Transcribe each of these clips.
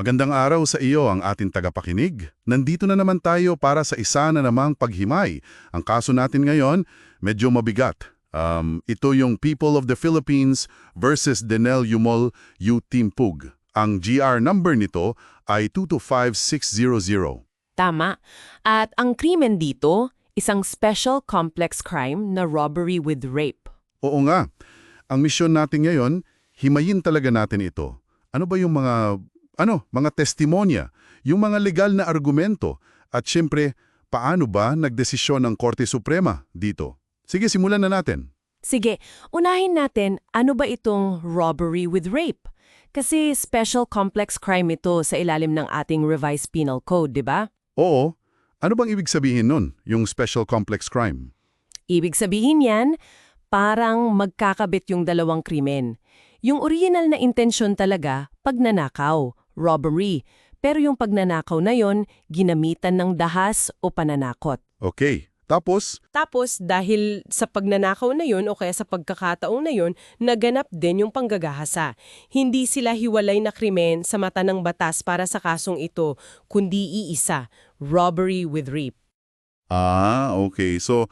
Magandang araw sa iyo ang ating tagapakinig. Nandito na naman tayo para sa isa na namang paghimay. Ang kaso natin ngayon, medyo mabigat. Um, ito yung People of the Philippines versus Denel Yumol U Timpug. Ang GR number nito ay 225600. Tama. At ang krimen dito, isang special complex crime na robbery with rape. Oo nga. Ang misyon natin ngayon, himayin talaga natin ito. Ano ba yung mga, ano, mga testimonya, yung mga legal na argumento, at syempre, paano ba nagdesisyon ng Korte Suprema dito? Sige, simulan na natin. Sige, unahin natin ano ba itong robbery with rape? Kasi special complex crime ito sa ilalim ng ating revised penal code, di ba? Oo, ano bang ibig sabihin nun, yung special complex crime? Ibig sabihin yan, parang magkakabit yung dalawang krimen. Yung original na intensyon talaga, pagnanakaw, robbery. Pero yung pagnanakaw na yon, ginamitan ng dahas o pananakot. Okay, tapos, Tapos, dahil sa pagnanakaw na yun o kaya sa pagkakataong na yun, naganap din yung panggagahasa. Hindi sila hiwalay na krimen sa mata ng batas para sa kasong ito, kundi iisa, robbery with rape. ah, okay. So,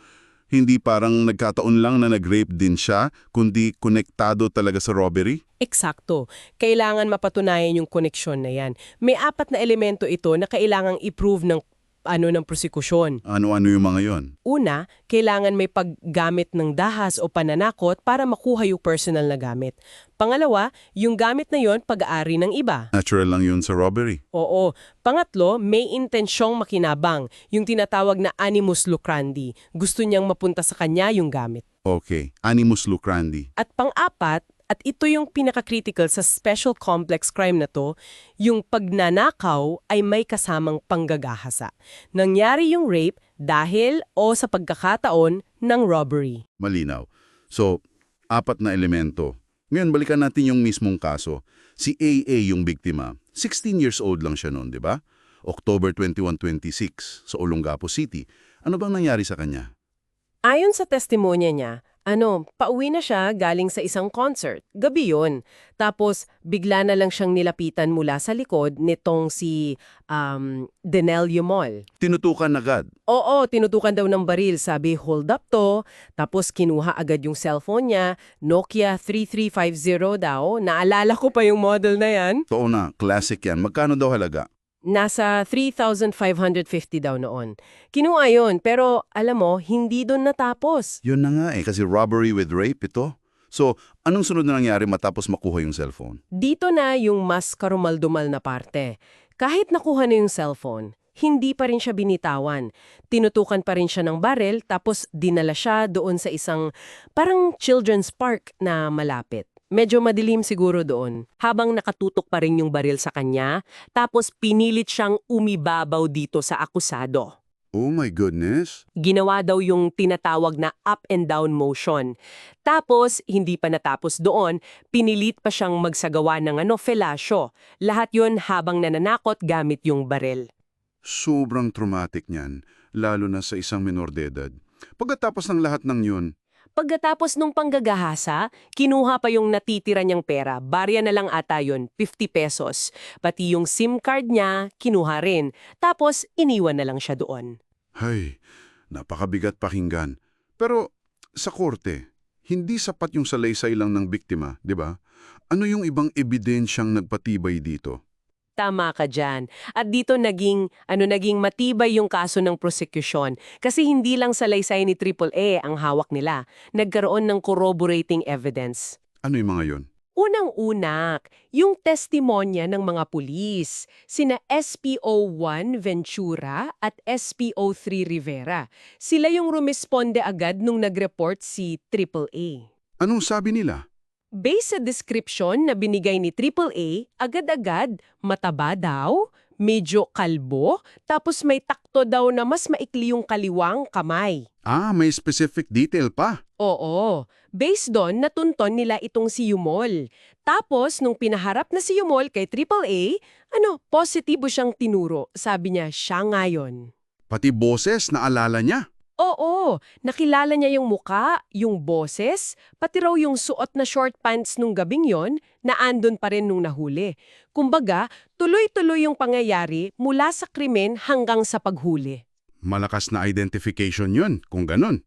hindi parang nagkataon lang na nag-rape din siya, kundi konektado talaga sa robbery? Eksakto. Kailangan mapatunayan yung koneksyon na yan. May apat na elemento ito na kailangang i-prove ng ano ng prosekusyon. Ano-ano yung mga yon? Una, kailangan may paggamit ng dahas o pananakot para makuha yung personal na gamit. Pangalawa, yung gamit na yon pag-aari ng iba. Natural lang yun sa robbery. Oo. Pangatlo, may intensyong makinabang, yung tinatawag na animus lucrandi. Gusto niyang mapunta sa kanya yung gamit. Okay, animus lucrandi. At pang-apat, at ito yung pinaka-critical sa special complex crime na to, yung pagnanakaw ay may kasamang panggagahasa. Nangyari yung rape dahil o sa pagkakataon ng robbery. Malinaw. So, apat na elemento. Ngayon, balikan natin yung mismong kaso. Si AA yung biktima. 16 years old lang siya noon, di ba? October 21, 26, sa Olongapo City. Ano bang nangyari sa kanya? Ayon sa testimonya niya, ano, pauwi na siya galing sa isang concert. Gabi yun. Tapos, bigla na lang siyang nilapitan mula sa likod nitong si um, Denel Yumol. Tinutukan agad. Oo, tinutukan daw ng baril. Sabi, hold up to. Tapos, kinuha agad yung cellphone niya. Nokia 3350 daw. Naalala ko pa yung model na yan. Totoo na, classic yan. Magkano daw halaga? Nasa 3,550 daw noon. Kinuha yun, pero alam mo, hindi doon natapos. Yun na nga eh, kasi robbery with rape ito. So, anong sunod na nangyari matapos makuha yung cellphone? Dito na yung mas karumaldumal na parte. Kahit nakuha na yung cellphone, hindi pa rin siya binitawan. Tinutukan pa rin siya ng barel tapos dinala siya doon sa isang parang children's park na malapit. Medyo madilim siguro doon. Habang nakatutok pa rin yung baril sa kanya, tapos pinilit siyang umibabaw dito sa akusado. Oh my goodness. Ginawa daw yung tinatawag na up and down motion. Tapos, hindi pa natapos doon, pinilit pa siyang magsagawa ng ano, felasyo. Lahat yon habang nananakot gamit yung baril. Sobrang traumatic niyan, lalo na sa isang minor de edad. Pagkatapos ng lahat ng yun, Pagkatapos nung panggagahasa, kinuha pa yung natitira niyang pera. Barya na lang ata yun, 50 pesos. Pati yung SIM card niya, kinuha rin. Tapos, iniwan na lang siya doon. Hay, napakabigat pakinggan. Pero sa korte, hindi sapat yung salaysay lang ng biktima, di ba? Ano yung ibang ebidensyang nagpatibay dito? Tama ka dyan. At dito naging, ano, naging matibay yung kaso ng prosecution. Kasi hindi lang salaysay ni AAA ang hawak nila. Nagkaroon ng corroborating evidence. Ano yung mga yon? Unang-unak, yung testimonya ng mga pulis, sina SPO1 Ventura at SPO3 Rivera. Sila yung rumisponde agad nung nag-report si AAA. Anong sabi nila? Based sa description na binigay ni AAA, agad-agad mataba daw, medyo kalbo, tapos may takto daw na mas maikli yung kaliwang kamay. Ah, may specific detail pa. Oo. Based doon, natunton nila itong si Yumol. Tapos, nung pinaharap na si Yumol kay AAA, ano, positibo siyang tinuro. Sabi niya, siya nga yun. Pati boses na alala niya. Oo, nakilala niya yung muka, yung boses, pati raw yung suot na short pants nung gabing yon na andon pa rin nung nahuli. Kumbaga, tuloy-tuloy yung pangyayari mula sa krimen hanggang sa paghuli. Malakas na identification yun, kung ganun.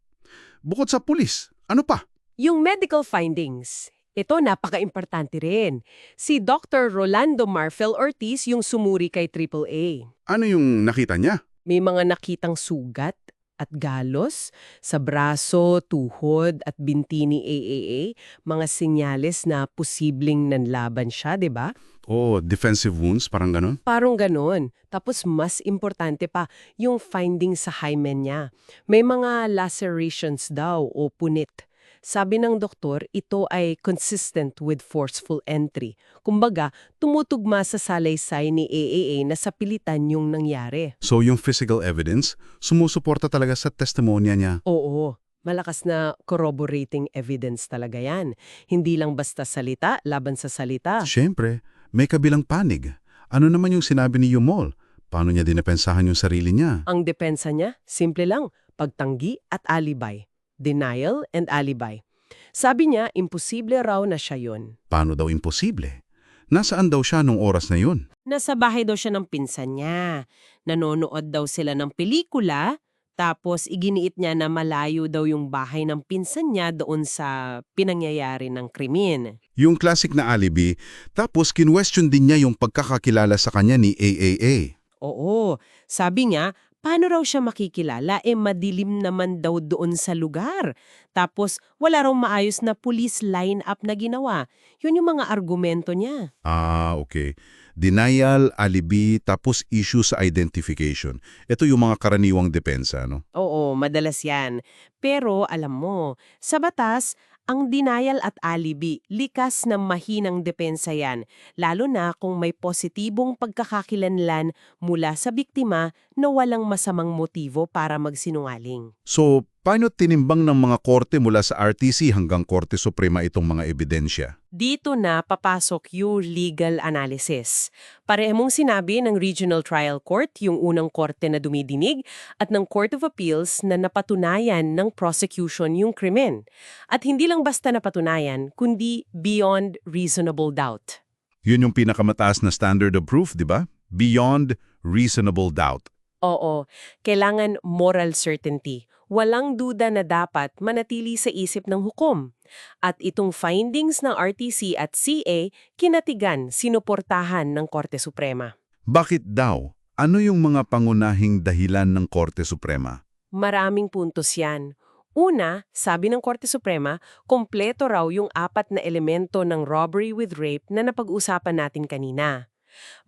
Bukod sa pulis, ano pa? Yung medical findings, ito napaka-importante rin. Si Dr. Rolando Marfel Ortiz yung sumuri kay AAA. Ano yung nakita niya? May mga nakitang sugat at galos sa braso, tuhod at binti ni AAA, mga senyales na posibleng nanlaban siya, 'di ba? Oh, defensive wounds, parang ganun? Parang ganon. Tapos mas importante pa, yung findings sa hymen niya. May mga lacerations daw o punit. Sabi ng doktor, ito ay consistent with forceful entry. Kumbaga, tumutugma sa salaysay ni AAA na sa pilitan yung nangyari. So yung physical evidence, sumusuporta talaga sa testimonya niya. Oo, malakas na corroborating evidence talaga yan. Hindi lang basta salita, laban sa salita. Siyempre, may kabilang panig. Ano naman yung sinabi ni Yumol? Paano niya dinepensahan yung sarili niya? Ang depensa niya, simple lang, pagtanggi at alibay. Denial and alibi. Sabi niya, imposible raw na siya yun. Paano daw imposible? Nasaan daw siya nung oras na yun? Nasa bahay daw siya ng pinsan niya. Nanonood daw sila ng pelikula, tapos iginiit niya na malayo daw yung bahay ng pinsan niya doon sa pinangyayari ng krimen. Yung classic na alibi, tapos kinwestiyon din niya yung pagkakakilala sa kanya ni AAA. Oo, sabi niya, paano raw siya makikilala? Eh madilim naman daw doon sa lugar. Tapos wala raw maayos na police line-up na ginawa. Yun yung mga argumento niya. Ah, okay. Denial, alibi, tapos issue sa identification. Ito yung mga karaniwang depensa, no? Oo, madalas yan. Pero alam mo, sa batas, ang denial at alibi, likas na mahinang depensa yan, lalo na kung may positibong pagkakakilanlan mula sa biktima na walang masamang motibo para magsinungaling. So, paano tinimbang ng mga korte mula sa RTC hanggang Korte Suprema itong mga ebidensya? Dito na papasok yung legal analysis. Pareho mong sinabi ng Regional Trial Court, yung unang korte na dumidinig, at ng Court of Appeals na napatunayan ng prosecution yung krimen. At hindi lang basta napatunayan, kundi beyond reasonable doubt. Yun yung pinakamataas na standard of proof, di ba? Beyond reasonable doubt. Oo, kailangan moral certainty. Walang duda na dapat manatili sa isip ng hukom. At itong findings ng RTC at CA kinatigan, sinuportahan ng Korte Suprema. Bakit daw? Ano yung mga pangunahing dahilan ng Korte Suprema? Maraming puntos yan. Una, sabi ng Korte Suprema, kompleto raw yung apat na elemento ng robbery with rape na napag-usapan natin kanina.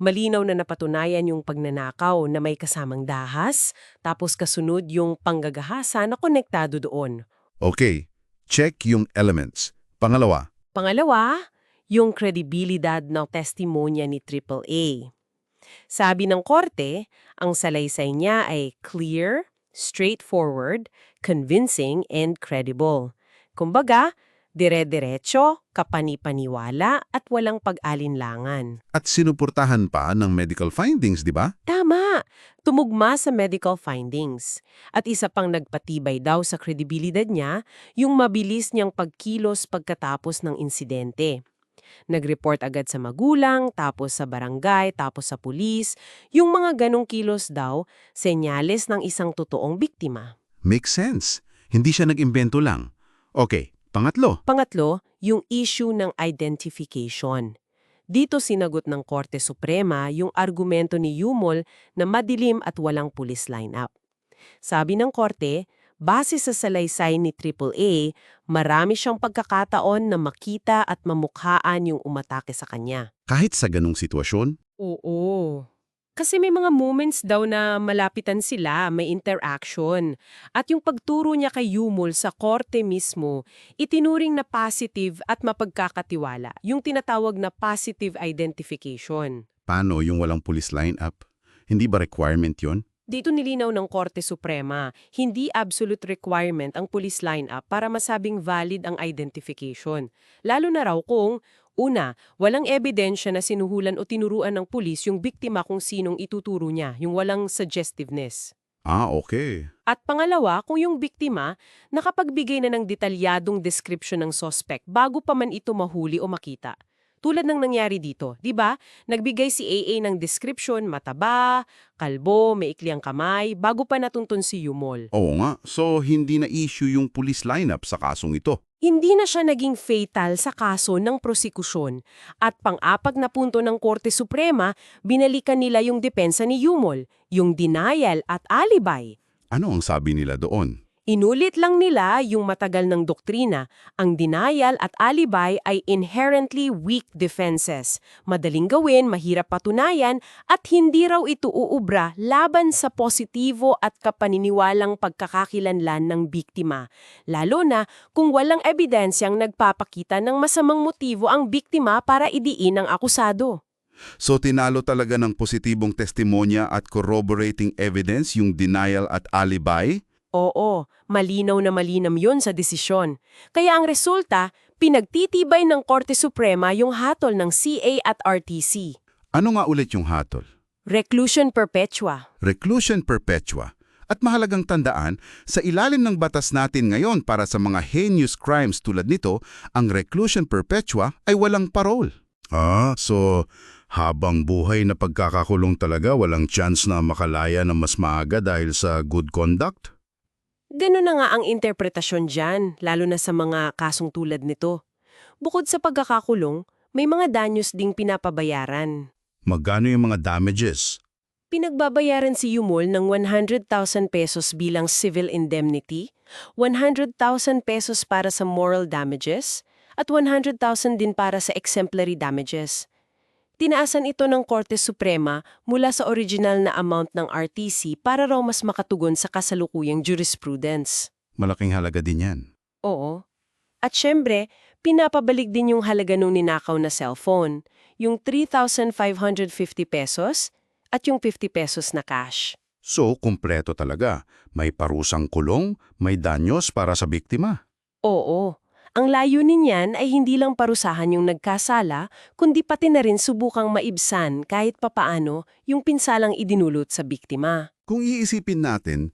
Malinaw na napatunayan yung pagnanakaw na may kasamang dahas, tapos kasunod yung panggagahasa na konektado doon. Okay, check yung elements. Pangalawa, Pangalawa, yung kredibilidad ng testimonya ni AAA. Sabi ng korte, ang salaysay niya ay clear, straightforward, convincing, and credible. Kumbaga, dire-diretso, kapani-paniwala, at walang pag-alinlangan. at sinuportahan pa ng medical findings, di ba? Tama! Tumugma sa medical findings. At isa pang nagpatibay daw sa kredibilidad niya, yung mabilis niyang pagkilos pagkatapos ng insidente. Nag-report agad sa magulang, tapos sa barangay, tapos sa pulis. Yung mga ganong kilos daw, senyales ng isang totoong biktima. Makes sense. Hindi siya nag-imbento lang. Okay, pangatlo. Pangatlo, yung issue ng identification. Dito sinagot ng Korte Suprema yung argumento ni Yumol na madilim at walang police lineup. Sabi ng Korte, base sa salaysay ni AAA, marami siyang pagkakataon na makita at mamukhaan yung umatake sa kanya. Kahit sa ganong sitwasyon, Oo. Kasi may mga moments daw na malapitan sila, may interaction. At yung pagturo niya kay Yumol sa korte mismo, itinuring na positive at mapagkakatiwala, yung tinatawag na positive identification. paano yung walang police lineup? Hindi ba requirement yon? Dito nilinaw ng Korte Suprema, hindi absolute requirement ang police lineup para masabing valid ang identification. Lalo na raw kung, una, walang ebidensya na sinuhulan o tinuruan ng pulis yung biktima kung sinong ituturo niya, yung walang suggestiveness. Ah, okay. At pangalawa, kung yung biktima nakapagbigay na ng detalyadong description ng suspect bago pa man ito mahuli o makita. Tulad ng nangyari dito, di ba? Nagbigay si AA ng description, mataba, kalbo, maikli ang kamay, bago pa natuntun si Yumol. Oo nga, so hindi na issue yung police lineup sa kasong ito. Hindi na siya naging fatal sa kaso ng prosekusyon. At pang-apat na punto ng Korte Suprema, binalikan nila yung depensa ni Yumol, yung denial at alibi. Ano ang sabi nila doon? Inulit lang nila yung matagal ng doktrina. Ang denial at alibi ay inherently weak defenses. Madaling gawin, mahirap patunayan, at hindi raw ito uubra laban sa positibo at kapaniniwalang pagkakakilanlan ng biktima. Lalo na kung walang ebidensyang nagpapakita ng masamang motibo ang biktima para idiin ang akusado. So tinalo talaga ng positibong testimonya at corroborating evidence yung denial at alibi? Oo, malinaw na malinam yun sa desisyon. Kaya ang resulta, pinagtitibay ng Korte Suprema yung hatol ng CA at RTC. Ano nga ulit yung hatol? Reclusion perpetua. Reclusion perpetua. At mahalagang tandaan, sa ilalim ng batas natin ngayon para sa mga heinous crimes tulad nito, ang reclusion perpetua ay walang parole. Ah, so habang buhay na pagkakakulong talaga walang chance na makalaya na mas maaga dahil sa good conduct? Ganun na nga ang interpretasyon dyan, lalo na sa mga kasong tulad nito. Bukod sa pagkakakulong, may mga danyos ding pinapabayaran. Magkano yung mga damages? Pinagbabayaran si Yumol ng 100,000 pesos bilang civil indemnity, 100,000 pesos para sa moral damages, at 100,000 din para sa exemplary damages. Tinaasan ito ng Korte Suprema mula sa original na amount ng RTC para raw mas makatugon sa kasalukuyang jurisprudence. Malaking halaga din yan. Oo. At syempre, pinapabalik din yung halaga nung ninakaw na cellphone, yung 3,550 pesos at yung 50 pesos na cash. So, kumpleto talaga. May parusang kulong, may danyos para sa biktima. Oo. Ang layunin niyan ay hindi lang parusahan yung nagkasala, kundi pati na rin subukang maibsan kahit papaano yung pinsalang idinulot sa biktima. Kung iisipin natin,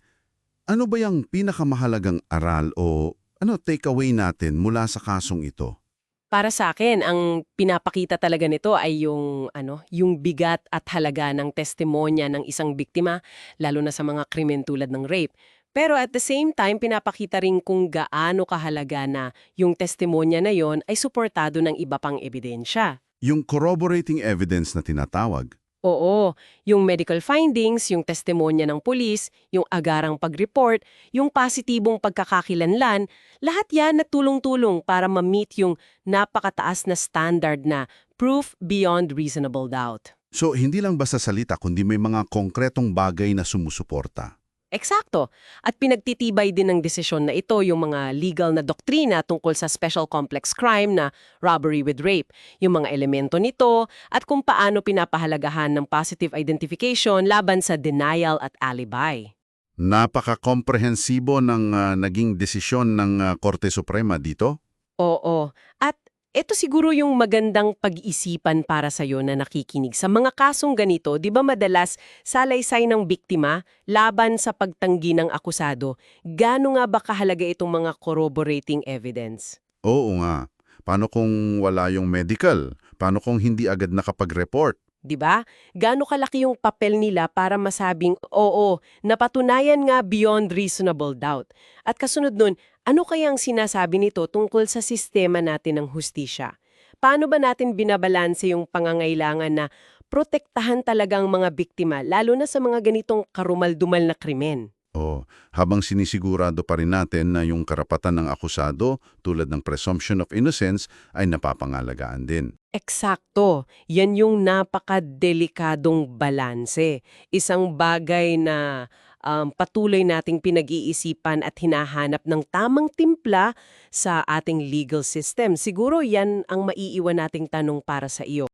ano ba yung pinakamahalagang aral o ano takeaway natin mula sa kasong ito? Para sa akin, ang pinapakita talaga nito ay yung ano, yung bigat at halaga ng testimonya ng isang biktima, lalo na sa mga krimen tulad ng rape. Pero at the same time, pinapakita rin kung gaano kahalaga na yung testimonya na yon ay suportado ng iba pang ebidensya. Yung corroborating evidence na tinatawag. Oo, yung medical findings, yung testimonya ng pulis, yung agarang pag-report, yung positibong pagkakakilanlan, lahat yan na tulong-tulong para ma-meet yung napakataas na standard na proof beyond reasonable doubt. So, hindi lang basta salita kundi may mga konkretong bagay na sumusuporta. Eksakto. At pinagtitibay din ng desisyon na ito yung mga legal na doktrina tungkol sa special complex crime na robbery with rape, yung mga elemento nito, at kung paano pinapahalagahan ng positive identification laban sa denial at alibi. Napaka-komprehensibo ng ah, naging desisyon ng ah, Korte Suprema dito. Oo. At ito siguro yung magandang pag-isipan para sa'yo na nakikinig. Sa mga kasong ganito, di ba madalas salaysay ng biktima laban sa pagtanggi ng akusado? Gaano nga ba kahalaga itong mga corroborating evidence? Oo nga. Paano kung wala yung medical? Paano kung hindi agad nakapag-report? 'di ba? Gaano kalaki yung papel nila para masabing oo, napatunayan nga beyond reasonable doubt. At kasunod nun, ano kayang sinasabi nito tungkol sa sistema natin ng hustisya? Paano ba natin binabalanse yung pangangailangan na protektahan talagang mga biktima, lalo na sa mga ganitong karumaldumal na krimen? O, habang sinisigurado pa rin natin na yung karapatan ng akusado tulad ng presumption of innocence ay napapangalagaan din. Eksakto. Yan yung napakadelikadong balanse. Isang bagay na um, patuloy nating pinag-iisipan at hinahanap ng tamang timpla sa ating legal system. Siguro yan ang maiiwan nating tanong para sa iyo.